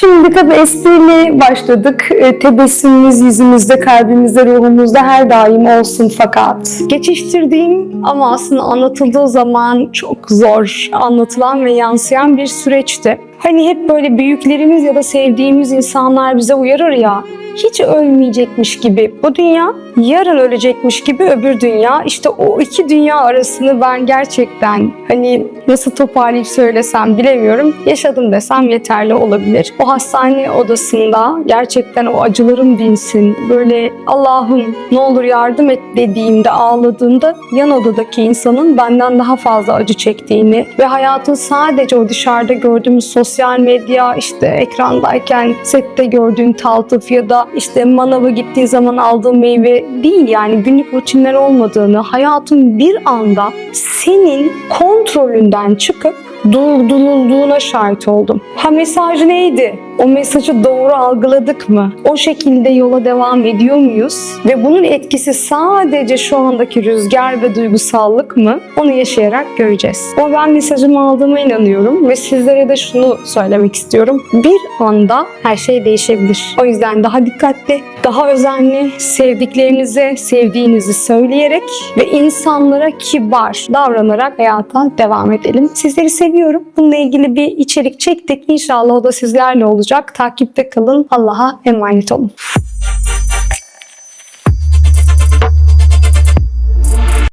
Şimdi tabii espriyle başladık. E, tebessümümüz yüzümüzde, kalbimizde, ruhumuzda her daim olsun fakat. Geçiştirdiğim ama aslında anlatıldığı zaman çok zor anlatılan ve yansıyan bir süreçti. Hani hep böyle büyüklerimiz ya da sevdiğimiz insanlar bize uyarır ya, hiç ölmeyecekmiş gibi bu dünya, yarın ölecekmiş gibi öbür dünya. İşte o iki dünya arasını ben gerçekten hani nasıl toparlayıp söylesem bilemiyorum. Yaşadım desem yeterli olabilir. O hastane odasında gerçekten o acılarım dinsin. Böyle Allah'ım ne olur yardım et dediğimde ağladığımda yan odadaki insanın benden daha fazla acı çektiğini ve hayatın sadece o dışarıda gördüğümüz sosyal medya işte ekrandayken sette gördüğün taltıf ya da işte manava gittiğin zaman aldığın meyve değil yani günlük rutinler olmadığını, hayatın bir anda senin kontrolünden çıkıp durdurulduğuna şahit oldum. Ha mesaj neydi? O mesajı doğru algıladık mı? O şekilde yola devam ediyor muyuz? Ve bunun etkisi sadece şu andaki rüzgar ve duygusallık mı? Onu yaşayarak göreceğiz. Ama ben mesajımı aldığıma inanıyorum ve sizlere de şunu söylemek istiyorum. Bir anda her şey değişebilir. O yüzden daha dikkatli, daha özenli, sevdiklerinize sevdiğinizi söyleyerek ve insanlara kibar davranarak hayata devam edelim. Sizleri seviyorum. Bununla ilgili bir içerik çektik. İnşallah o da sizlerle olacak. Takipte kalın. Allah'a emanet olun.